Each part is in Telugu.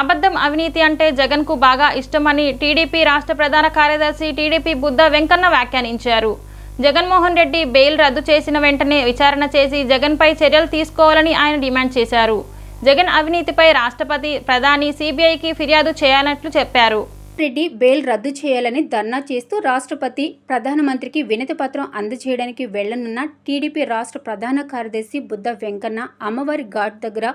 అబద్ధం అవినీతి అంటే జగన్కు బాగా ఇష్టమని టీడీపీ రాష్ట్ర ప్రధాన కార్యదర్శి టీడీపీ బుద్ధ వెంకన్న వ్యాఖ్యానించారు. జగన్మోహన్ రెడ్డి బెయిల్ రద్దు చేసిన వెంటనే విచారణ చేసి జగన్పై చర్యలు తీసుకోవాలని ఆయన డిమాండ్ చేశారు. జగన్ అవినీతిపై రాష్ట్రపతి ప్రధాని సిబిఐకి ఫిర్యాదు చేయాలన్నట్లు చెప్పారు. రెడ్డి బెయిల్ రద్దు చేయాలని ధర్నా చేస్తూ రాష్ట్రపతి ప్రధానమంత్రికి వినతి పత్రం అందజేయడానికి వెళ్ళనున్న టీడీపీ రాష్ట్ర ప్రధాన కార్యదర్శి బుద్ధ వెంకన్న అమ్మవారి ఘాట్ దగ్గర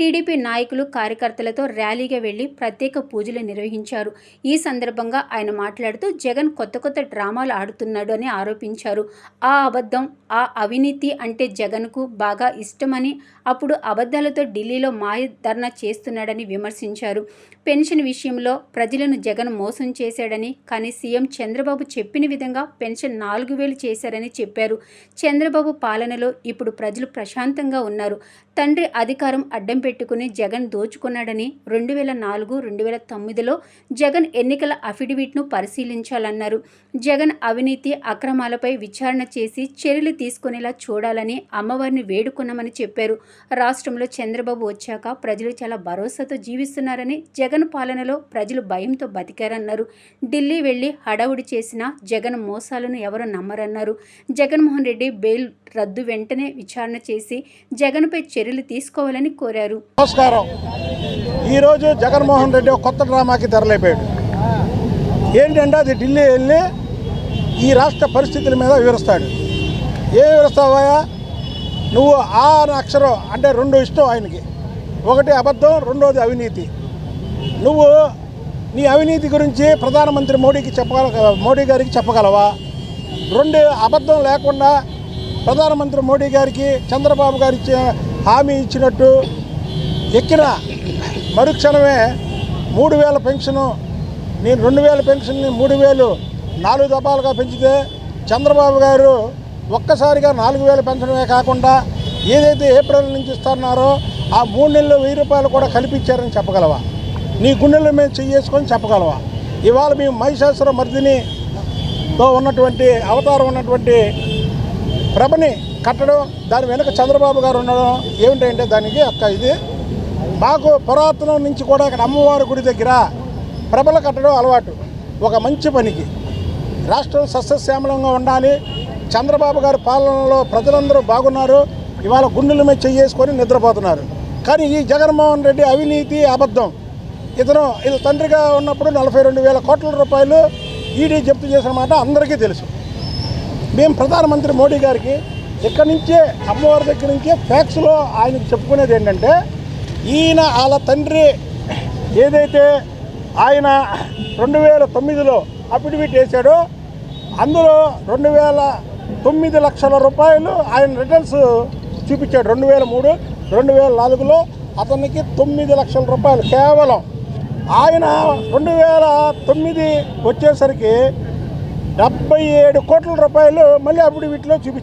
టీడీపీ నాయకులు కార్యకర్తలతో ర్యాలీగా వెళ్ళి ప్రత్యేక పూజలు నిర్వహించారు. ఈ సందర్భంగా ఆయన మాట్లాడుతూ జగన్ కొత్త కొత్త డ్రామాలు ఆడుతున్నాడు అని ఆరోపించారు. ఆ అబద్ధం ఆ అవినీతి అంటే జగన్కు బాగా ఇష్టమని అప్పుడు అబద్ధాలతో ఢిల్లీలో మాయ ధర్నా చేస్తున్నాడని విమర్శించారు. పెన్షన్ విషయంలో ప్రజలను జగన్ మోసం చేశాడని కానీ సీఎం చంద్రబాబు చెప్పిన విధంగా పెన్షన్ నాలుగు వేలు చేశారని చెప్పారు. చంద్రబాబు పాలనలో ఇప్పుడు ప్రజలు ప్రశాంతంగా ఉన్నారు. తండ్రి అధికారం అడ్డం పెట్టుకుని జగన్ దోచుకున్నాడని రెండు వేల నాలుగు రెండు వేల తొమ్మిదిలో జగన్ ఎన్నికల అఫిడవిట్ను పరిశీలించాలన్నారు. జగన్ అవినీతి అక్రమాలపై విచారణ చేసి చర్యలు తీసుకునేలా చూడాలని అమ్మవారిని వేడుకున్నామని చెప్పారు. రాష్ట్రంలో చంద్రబాబు వచ్చాక ప్రజలు చాలా భరోసాతో జీవిస్తున్నారని జగన్ పాలనలో ప్రజలు భయంతో బతికారన్నారు. ఢిల్లీ వెళ్ళి హడావుడి చేసిన జగన్ మోసాలను ఎవరు నమ్మరన్నారు. జగన్మోహన్ రెడ్డి బెయిల్ రద్దు వెంటనే విచారణ చేసి జగన్పై చర్యలు తీసుకోవాలని కోరారు. నమస్కారం. ఈరోజు జగన్మోహన్ రెడ్డి ఒక కొత్త డ్రామాకి తెరలేపాడు. ఏంటంటే అది ఢిల్లీ వెళ్ళి ఈ రాష్ట్ర పరిస్థితుల మీద వివరిస్తాడు. ఏ వివరిస్తావా నువ్వు ఆ అక్షరం అంటే రెండు ఇష్టం ఆయనకి. ఒకటి అబద్ధం రెండోది అవినీతి. నువ్వు నీ అవినీతి గురించి ప్రధానమంత్రి మోడీకి చెప్పగల మోడీ గారికి చెప్పగలవా? రెండు అబద్ధం లేకుండా ప్రధానమంత్రి మోడీ గారికి చంద్రబాబు గారి హామీ ఇచ్చినట్టు ఎక్కిన మరుక్షణమే మూడు వేల పెన్షను నేను రెండు వేల పెన్షన్ని మూడు వేలు నాలుగు దఫాలుగా పెంచితే చంద్రబాబు గారు ఒక్కసారిగా నాలుగు వేల పెన్షనే కాకుండా ఏదైతే ఏప్రిల్ నుంచి ఇస్తున్నారో ఆ మూడు నెలలు వెయ్యి రూపాయలు కూడా కల్పించారని చెప్పగలవా? నీ గుండెల్లో మేము చెయ్యేసుకొని చెప్పగలవా? ఇవాళ మేము మహిషాసుర మర్దినితో ఉన్నటువంటి అవతారం ఉన్నటువంటి ప్రభని కట్టడం దాని వెనుక చంద్రబాబు గారు ఉండడం ఏమిటంటే దానికి ఒక ఇది మాకు పురాతనం నుంచి కూడా ఇక్కడ అమ్మవారి గుడి దగ్గర ప్రభలు కట్టడం అలవాటు. ఒక మంచి పనికి. రాష్ట్రం సస్యశ్యామలంగా ఉండాలి. చంద్రబాబు గారి పాలనలో ప్రజలందరూ బాగున్నారు. ఇవాళ గుండెల మీద చెయ్యేసుకొని నిద్రపోతున్నారు. కానీ ఈ జగన్మోహన్ రెడ్డి అవినీతి అబద్ధం. ఇతను ఇది తండ్రిగా ఉన్నప్పుడు నలభై రెండు వేల కోట్ల రూపాయలు ఈడీ జప్తు చేసిన మాట అందరికీ తెలుసు. మేము ప్రధానమంత్రి మోడీ గారికి ఇక్కడి నుంచే అమ్మవారి దగ్గర నుంచే ఫ్యాక్స్లో ఆయనకు చెప్పుకునేది ఏంటంటే ఈయన వాళ్ళ తండ్రి ఏదైతే ఆయన రెండు వేల తొమ్మిదిలో అఫిడవిట్ వేశాడో అందులో రెండు వేల తొమ్మిది లక్షల రూపాయలు ఆయన రిటర్న్స్ చూపించాడు. రెండు వేల మూడు రెండు వేల నాలుగులో అతనికి తొమ్మిది లక్షల రూపాయలు. కేవలం ఆయన రెండు వేల తొమ్మిది వచ్చేసరికి డెబ్బై ఏడు కోట్ల రూపాయలు మళ్ళీ అప్పుడు వీటిలో చూపించారు